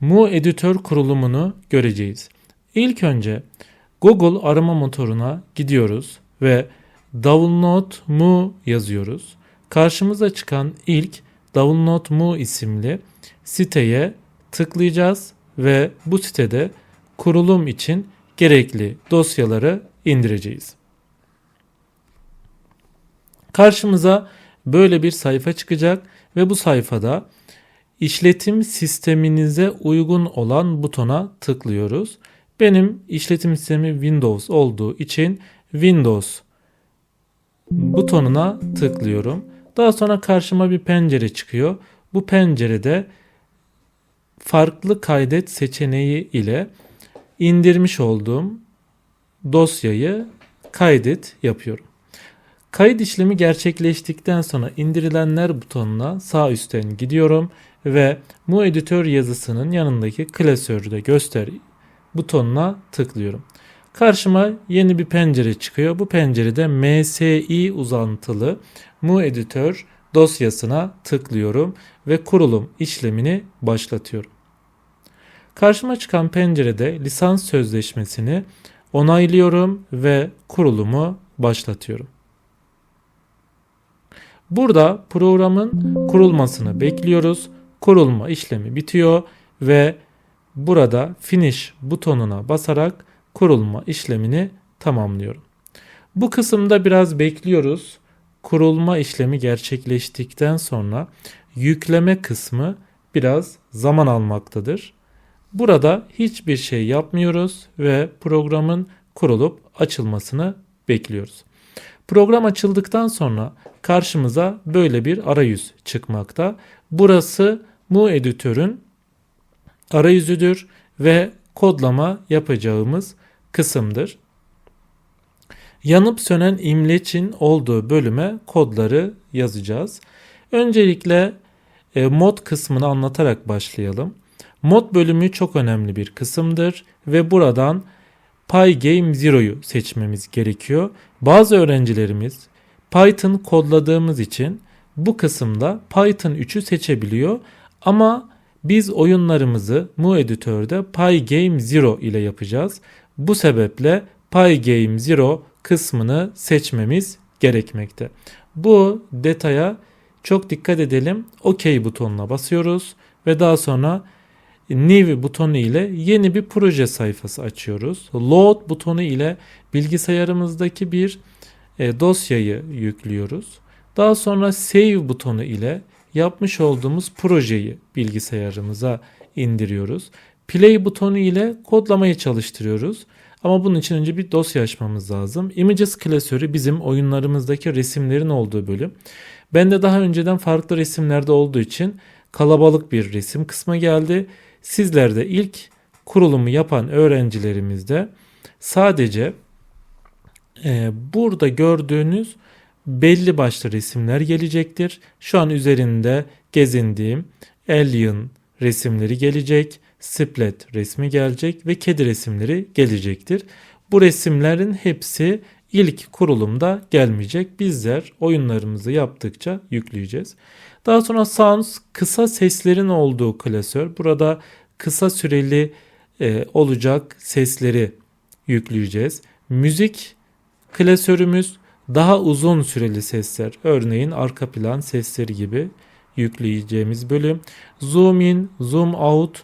Mu editör kurulumunu göreceğiz. İlk önce Google arama motoruna gidiyoruz ve download mu yazıyoruz. Karşımıza çıkan ilk download mu isimli siteye tıklayacağız ve bu sitede kurulum için gerekli dosyaları indireceğiz. Karşımıza böyle bir sayfa çıkacak ve bu sayfada işletim sisteminize uygun olan butona tıklıyoruz. Benim işletim sistemi Windows olduğu için Windows butonuna tıklıyorum. Daha sonra karşıma bir pencere çıkıyor. Bu pencerede farklı kaydet seçeneği ile indirmiş olduğum dosyayı kaydet yapıyorum. Kayıt işlemi gerçekleştikten sonra indirilenler butonuna sağ üstten gidiyorum ve mu editör yazısının yanındaki klasörde göster butonuna tıklıyorum. Karşıma yeni bir pencere çıkıyor. Bu pencerede MSI uzantılı mu editör dosyasına tıklıyorum ve kurulum işlemini başlatıyorum. Karşıma çıkan pencerede lisans sözleşmesini onaylıyorum ve kurulumu başlatıyorum. Burada programın kurulmasını bekliyoruz. Kurulma işlemi bitiyor ve burada finish butonuna basarak kurulma işlemini tamamlıyorum. Bu kısımda biraz bekliyoruz. Kurulma işlemi gerçekleştikten sonra yükleme kısmı biraz zaman almaktadır. Burada hiçbir şey yapmıyoruz ve programın kurulup açılmasını bekliyoruz. Program açıldıktan sonra karşımıza böyle bir arayüz çıkmakta. Burası mu editörün arayüzüdür ve kodlama yapacağımız kısımdır. Yanıp sönen imleçin olduğu bölüme kodları yazacağız. Öncelikle e, mod kısmını anlatarak başlayalım. Mod bölümü çok önemli bir kısımdır ve buradan Pygame Zero'yu seçmemiz gerekiyor. Bazı öğrencilerimiz Python kodladığımız için bu kısımda Python 3'ü seçebiliyor ama biz oyunlarımızı mu editörde Pygame Zero ile yapacağız. Bu sebeple Pygame Zero kısmını seçmemiz gerekmekte. Bu detaya çok dikkat edelim. OK butonuna basıyoruz ve daha sonra New butonu ile yeni bir proje sayfası açıyoruz. Load butonu ile bilgisayarımızdaki bir e, dosyayı yüklüyoruz. Daha sonra Save butonu ile yapmış olduğumuz projeyi bilgisayarımıza indiriyoruz. Play butonu ile kodlamayı çalıştırıyoruz. Ama bunun için önce bir dosya açmamız lazım. Images klasörü bizim oyunlarımızdaki resimlerin olduğu bölüm. Ben de daha önceden farklı resimlerde olduğu için kalabalık bir resim kısmı geldi. Sizler de ilk kurulumu yapan öğrencilerimizde sadece e, burada gördüğünüz belli başlı resimler gelecektir. Şu an üzerinde gezindiğim Alien resimleri gelecek, Splat resmi gelecek ve kedi resimleri gelecektir. Bu resimlerin hepsi ilk kurulumda gelmeyecek. Bizler oyunlarımızı yaptıkça yükleyeceğiz. Daha sonra sounds kısa seslerin olduğu klasör. Burada kısa süreli e, olacak sesleri yükleyeceğiz. Müzik klasörümüz daha uzun süreli sesler. Örneğin arka plan sesleri gibi yükleyeceğimiz bölüm. Zoom in, zoom out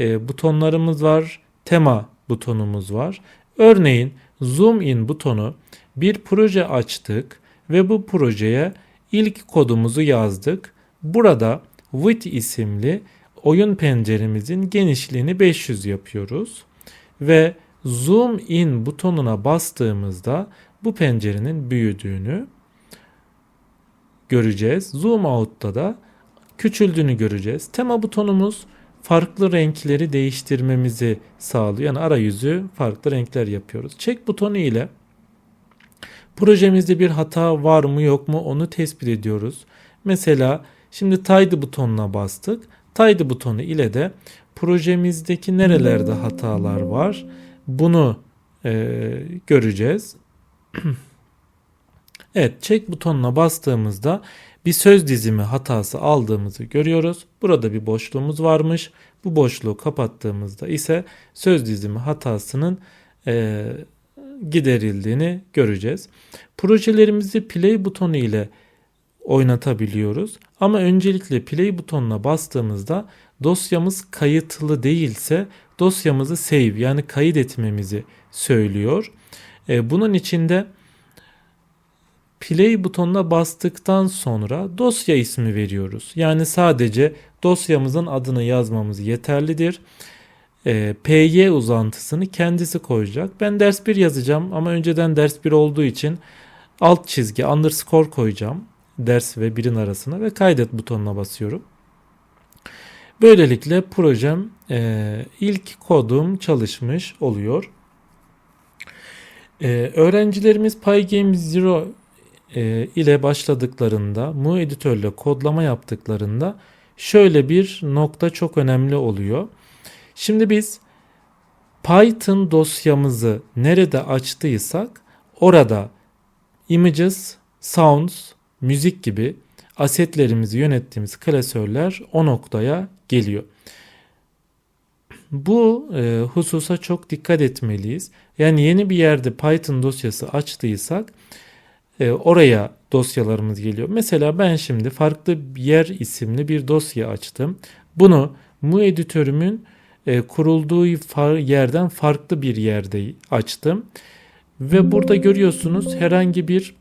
e, butonlarımız var. Tema butonumuz var. Örneğin zoom in butonu bir proje açtık ve bu projeye ilk kodumuzu yazdık. Burada width isimli oyun penceremizin genişliğini 500 yapıyoruz. Ve zoom in butonuna bastığımızda bu pencerenin büyüdüğünü göreceğiz. Zoom out'ta da küçüldüğünü göreceğiz. Tema butonumuz farklı renkleri değiştirmemizi sağlıyor. Yani arayüzü farklı renkler yapıyoruz. Check butonu ile projemizde bir hata var mı yok mu onu tespit ediyoruz. Mesela şimdi tidy butonuna bastık. Tidy butonu ile de projemizdeki nerelerde hatalar var bunu e, göreceğiz. evet check butonuna bastığımızda bir söz dizimi hatası aldığımızı görüyoruz. Burada bir boşluğumuz varmış. Bu boşluğu kapattığımızda ise söz dizimi hatasının e, giderildiğini göreceğiz. Projelerimizi play butonu ile oynatabiliyoruz. Ama öncelikle play butonuna bastığımızda dosyamız kayıtlı değilse dosyamızı save yani kayıt etmemizi söylüyor. E, bunun içinde play butonuna bastıktan sonra dosya ismi veriyoruz. Yani sadece dosyamızın adını yazmamız yeterlidir. E, PY uzantısını kendisi koyacak. Ben ders 1 yazacağım ama önceden ders 1 olduğu için alt çizgi underscore koyacağım. Ders ve 1'in arasına ve kaydet butonuna basıyorum. Böylelikle projem e, ilk kodum çalışmış oluyor. E, öğrencilerimiz Pygame Zero e, ile başladıklarında, Mu editörle kodlama yaptıklarında şöyle bir nokta çok önemli oluyor. Şimdi biz Python dosyamızı nerede açtıysak orada images, sounds, müzik gibi asetlerimizi yönettiğimiz klasörler o noktaya geliyor. Bu e, hususa çok dikkat etmeliyiz. Yani yeni bir yerde Python dosyası açtıysak e, oraya dosyalarımız geliyor. Mesela ben şimdi farklı bir yer isimli bir dosya açtım. Bunu mu editörümün e, kurulduğu yerden farklı bir yerde açtım. Ve burada görüyorsunuz herhangi bir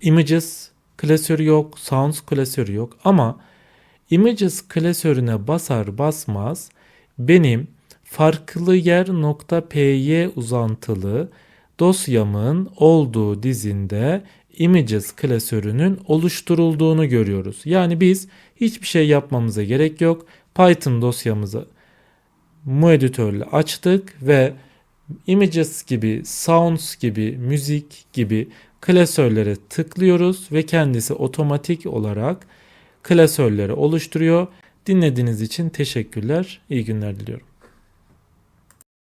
images klasörü yok, sounds klasörü yok ama images klasörüne basar basmaz benim farklı yer nokta py uzantılı dosyamın olduğu dizinde images klasörünün oluşturulduğunu görüyoruz. Yani biz hiçbir şey yapmamıza gerek yok. Python dosyamızı mu editörle açtık ve images gibi, sounds gibi, müzik gibi klasörlere tıklıyoruz ve kendisi otomatik olarak klasörleri oluşturuyor. Dinlediğiniz için teşekkürler. İyi günler diliyorum.